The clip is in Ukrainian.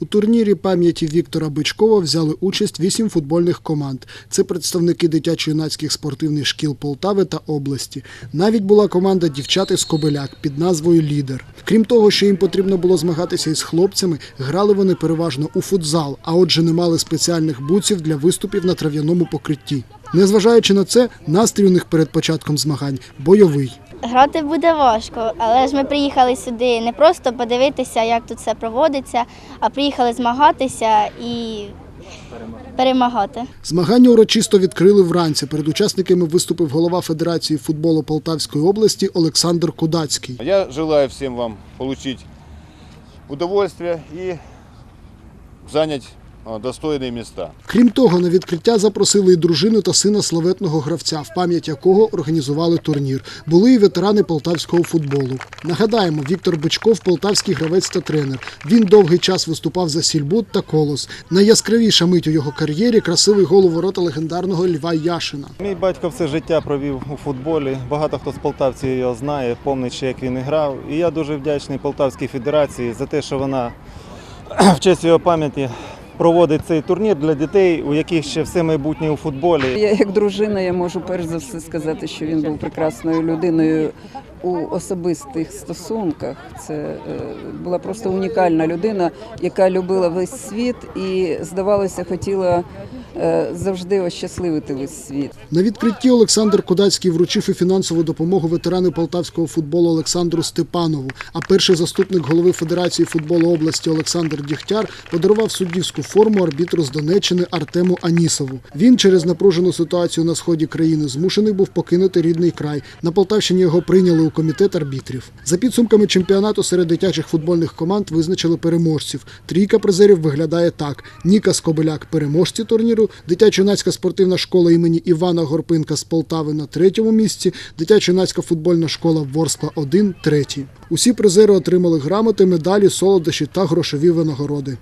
У турнірі пам'яті Віктора Бичкова взяли участь вісім футбольних команд. Це представники дитячо-юнацьких спортивних шкіл Полтави та області. Навіть була команда дівчат із Кобиляк під назвою Лідер. Крім того, що їм потрібно було змагатися із хлопцями, грали вони переважно у футзал, а отже, не мали спеціальних буців для виступів на трав'яному покритті. Незважаючи на це, настрій у них перед початком змагань бойовий. Грати буде важко, але ж ми приїхали сюди не просто подивитися, як тут все проводиться, а приїхали змагатися і перемагати. Змагання урочисто відкрили вранці. Перед учасниками виступив голова Федерації футболу Полтавської області Олександр Кудацький. Я желаю всем вам получить удовольствие и занять а, достойные места. Крім того, на відкриття запросили і дружину та сина славетного гравця, в пам'ять якого організували турнір. Були і ветерани полтавського футболу. Нагадаємо, Віктор Бичков полтавський гравець та тренер. Він довгий час виступав за Сільбут та Колос. Найяскравіша мить у його кар'єрі красивий гол у ворота легендарного Льва Яшина. Мій батько все життя провів у футболі. Багато хто з полтавців його знає, помнить, ще, як він і грав. І я дуже вдячний Полтавській федерації за те, що вона в честь його пам'яті проводить цей турнір для дітей, у яких ще все майбутнє у футболі. Я як дружина, я можу перш за все сказати, що він був прекрасною людиною у особистих стосунках. Це е, була просто унікальна людина, яка любила весь світ і, здавалося, хотіла е, завжди ощасливити весь світ. На відкритті Олександр Кудацький вручив і фінансову допомогу ветерану полтавського футболу Олександру Степанову. А перший заступник голови Федерації футболу області Олександр Дігтяр подарував суддівську форму арбітру з Донеччини Артему Анісову. Він через напружену ситуацію на сході країни змушений був покинути рідний край. На Полтавщині його прийняли у комітет арбітрів. За підсумками чемпіонату серед дитячих футбольних команд визначили переможців. Трійка призерів виглядає так: Ніка Скобеляк переможці турніру, дитячо-юнацька спортивна школа імені Івана Горпинка з Полтави на третьому місці, дитячо-юнацька футбольна школа Ворскла 1 третій. Усі призери отримали грамоти, медалі, солодощі та грошові винагороди.